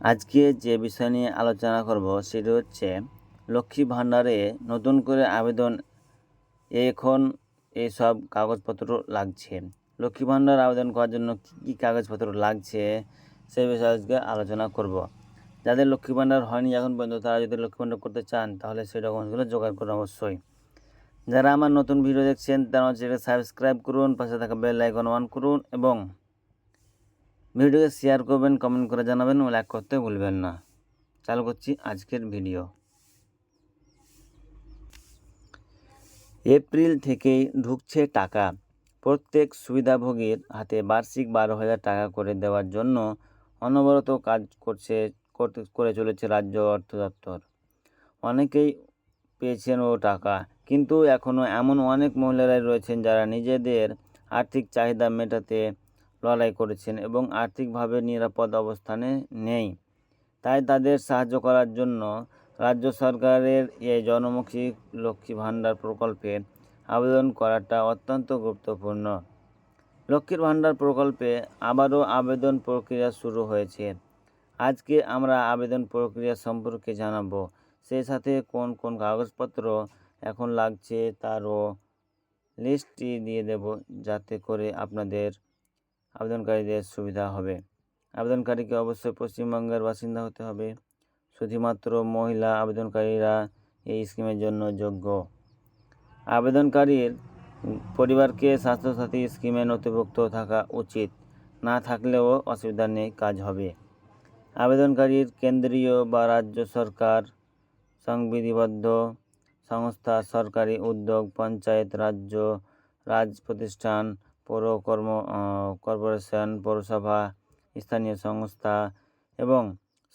আজকে যে বিষয় নিয়ে আলোচনা করব সেটি হচ্ছে লক্ষ্মী ভাণ্ডারে নতুন করে আবেদন এখন এইসব কাগজপত্র লাগছে। লক্ষ্মী ভাণ্ডার আবেদন করার জন্য কী কী কাগজপত্র লাগছে সেই বিষয়ে আজকে আলোচনা করব। যাদের লক্ষ্মী ভাণ্ডার হয়নি এখন পর্যন্ত, তারা যদি লক্ষ্মী ভাণ্ডার করতে চান, তাহলে সেই ডকুমেন্টসগুলো জোগাড় করুন অবশ্যই। যারা আমার নতুন ভিডিও দেখছেন, তারা চ্যানেল সাবস্ক্রাইব করুন, পাশে থাকা বেল আইকন অন করুন এবং ভিডিওকে শেয়ার করবেন কমেন্ট করে জানাবেন, ও লাইক করতে ভুলবেন না। চালু করছি আজকের ভিডিও এপ্রিল থেকেই ঢুকছে টাকা। প্রত্যেক সুবিধাভোগীর হাতে বার্ষিক বারো হাজার টাকা করে দেওয়ার জন্য অনবরত কাজ করছে করে চলেছে রাজ্য অর্থ দপ্তর। অনেকেই পেয়েছেন ও টাকা, কিন্তু এখনও এমন অনেক মহিলারাই রয়েছেন যারা নিজেদের আর্থিক চাহিদা মেটাতে লড়াই করেছেন এবং আর্থিকভাবে নিরাপদ অবস্থানে নেই। তাই তাদের সাহায্য করার জন্য রাজ্য সরকারের এই জনমুখী লক্ষ্মী ভাণ্ডার প্রকল্পে আবেদন করাটা অত্যন্ত গুরুত্বপূর্ণ। লক্ষ্মীর ভাণ্ডার প্রকল্পে আবারও আবেদন প্রক্রিয়া শুরু হয়েছে। আজকে আমরা আবেদন প্রক্রিয়া সম্পর্কে জানাব সেই সাথে কোন কোন কাগজপত্র এখন লাগছে তারও লিস্টটি দিয়ে দেব যাতে করে আপনাদের আবেদনকারীদের সুবিধা হবে। আবেদনকারীকে অবশ্যই পশ্চিমবঙ্গের বাসিন্দা হতে হবে। শুধুমাত্র মহিলা আবেদনকারীরা এই স্কিমের জন্য যোগ্য। আবেদনকারীর পরিবারকে স্বাস্থ্যসাথী স্কিমে নথিভুক্ত থাকা উচিত। না থাকলেও অসুবিধা নেই, কাজ হবে। আবেদনকারীর কেন্দ্রীয় বা রাজ্য সরকার, সংবিধিবদ্ধ সংস্থা, সরকারি উদ্যোগ, পঞ্চায়েত, রাজ্য, রাজ প্রতিষ্ঠান পৌর কর্ম কর্পোরেশন, পৌরসভা, স্থানীয় সংস্থা এবং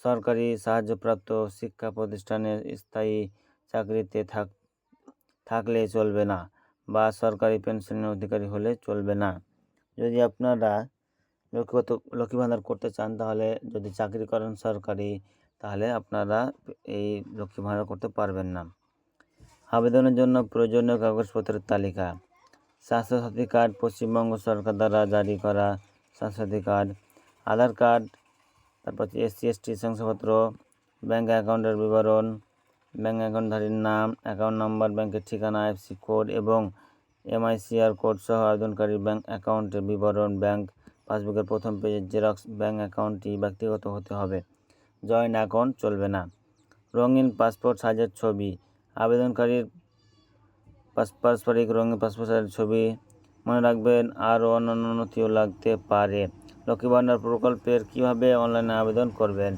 সরকারি সাহায্যপ্রাপ্ত শিক্ষা প্রতিষ্ঠানের স্থায়ী চাকরিতে থাক, থাকলে চলবে না বা সরকারি পেনশনের অধিকারী হলে চলবে না। যদি আপনারা লক্ষ্মীগত লক্ষ্মী ভাণ্ডার করতে চান, তাহলে যদি চাকরি করেন সরকারি, তাহলে আপনারা এই লক্ষ্মী ভাণ্ডার করতে পারবেন না। আবেদনের জন্য প্রয়োজনীয় কাগজপত্রের তালিকা। স্বাস্থ্যসাথী কার্ড পশ্চিমবঙ্গ সরকার দ্বারা জারি করা স্বাস্থ্যসাথী কার্ড আধার কার্ড, তারপর এসসি, এসটি, শংসাপত্র ব্যাঙ্ক অ্যাকাউন্টের বিবরণ ব্যাঙ্ক অ্যাকাউন্টধারীর নাম, অ্যাকাউন্ট নাম্বার, ব্যাংকের ঠিকানা, আইএফসি কোড এবং এমআইসিআর কোড সহ আবেদনকারীর ব্যাঙ্ক অ্যাকাউন্টের বিবরণ ব্যাঙ্ক পাসবুকের প্রথম পেজের জেরক্স ব্যাঙ্ক অ্যাকাউন্টটি ব্যক্তিগত হতে হবে। জয়েন্ট অ্যাকাউন্ট চলবে না। রঙিন পাসপোর্ট সাইজের ছবি। আবেদনকারীর পারস্পরিক পাসপোর্ট সাইজের ছবি মনে রাখবেন, আরও অন্যান্য নথিও লাগতে পারে। লক্ষ্মী ভাণ্ডার প্রকল্পের কীভাবে অনলাইনে আবেদন করবেন?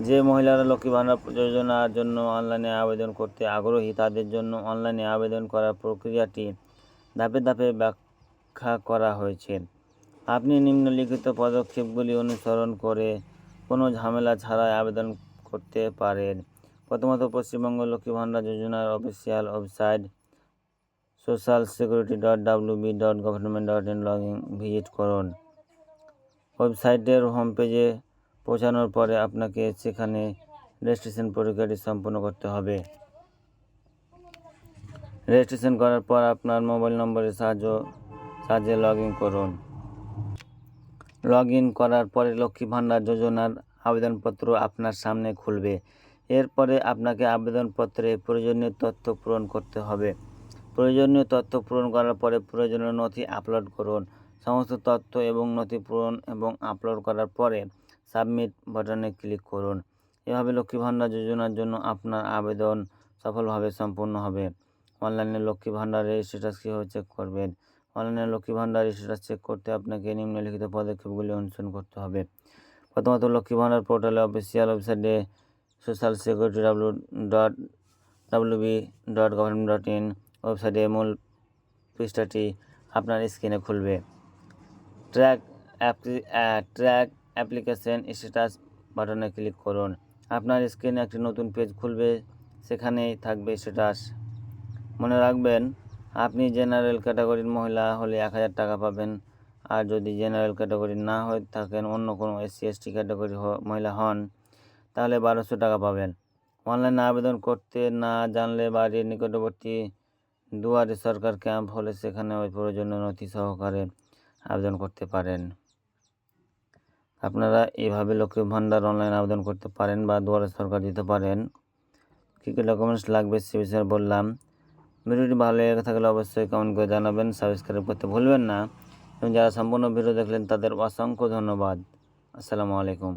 যে মহিলারা লক্ষ্মী ভাণ্ডার যোজনার জন্য অনলাইনে আবেদন করতে আগ্রহী, তাদের জন্য অনলাইনে আবেদন করার প্রক্রিয়াটি ধাপে ধাপে ব্যাখ্যা করা হয়েছে। আপনি নিম্নলিখিত পদক্ষেপগুলি অনুসরণ করে কোনো ঝামেলা ছাড়াই আবেদন করতে পারেন। প্রথমত, পশ্চিমবঙ্গ লক্ষ্মী ভাণ্ডার যোজনার official website social security dot WB dot government dot in log in visit করুন। ওয়েবসাইটের হোম পেজে পৌঁছানোর পরে আপনাকে সেখানে রেজিস্ট্রেশন প্রক্রিয়াটি সম্পন্ন করতে হবে। রেজিস্ট্রেশন করার পর আপনার মোবাইল নম্বরের সাহায্য, সাহায্যে লগ ইন করুন। লগ ইন করার পরে লক্ষ্মী ভাণ্ডার যোজনার আবেদনপত্র আপনার সামনে খুলবে। এরপরে আপনাকে আবেদনপত্রে প্রয়োজনীয় তথ্য পূরণ করতে হবে। প্রয়োজনীয় তথ্য পূরণ করার পরে প্রয়োজনীয় নথি আপলোড করুন। সমস্ত তথ্য এবং নথি পূরণ এবং আপলোড করার পরে সাবমিট বাটনে ক্লিক করুন। এভাবে লক্ষ্মী ভাণ্ডার যোজনার জন্য আপনার আবেদন সফলভাবে সম্পূর্ণ হবে। অনলাইনে লক্ষ্মী ভাণ্ডারের স্ট্যাটাস কীভাবে চেক করবেন? অনলাইনে লক্ষ্মী ভাণ্ডারের স্ট্যাটাস চেক করতে আপনাকে নিম্নলিখিত পদক্ষেপগুলি অনুসরণ করতে হবে। প্রথমত, লক্ষ্মী ভাণ্ডার পোর্টালে অফিসিয়াল ওয়েবসাইটে social security W dot WB dot government dot in ওয়েবসাইটে মূল পৃষ্ঠাটি আপনার স্ক্রিনে খুলবে। ট্র্যাক ট্র্যাক অ্যাপ্লিকেশন স্ট্যাটাস বাটনে ক্লিক করুন। আপনার স্ক্রিনে একটি নতুন পেজ খুলবে, সেখানেই থাকবে স্ট্যাটাস। মনে রাখবেন, আপনি জেনারেল ক্যাটাগরির মহিলা হলে এক হাজার টাকা পাবেন। আর যদি জেনারেল ক্যাটাগরি না হয়ে থাকেন, অন্য কোনো এসসি এসটি ক্যাটাগরি মহিলা হন, তাহলে বারোশো টাকা পাবেন। অনলাইনে আবেদন করতে না জানলে বাড়ির নিকটবর্তী দুয়ারে সরকার ক্যাম্প হলে সেখানে ওই প্রয়োজনীয় নথি সহকারে আবেদন করতে পারেন। আপনারা এভাবে লক্ষ্মী ভাণ্ডার অনলাইন আবেদন করতে পারেন বা দুয়ারে সরকার দিতে পারেন। কী কী ডকুমেন্টস লাগবে সে বিষয়ে বললাম। ভিডিওটি ভালো লেগে থাকলে অবশ্যই কমেন্ট করে জানাবেন সাবস্ক্রাইব করতে ভুলবেন না। এবং যারা সম্পূর্ণ ভিডিও দেখলেন তাদের অসংখ্য ধন্যবাদ। আসসালামু আলাইকুম।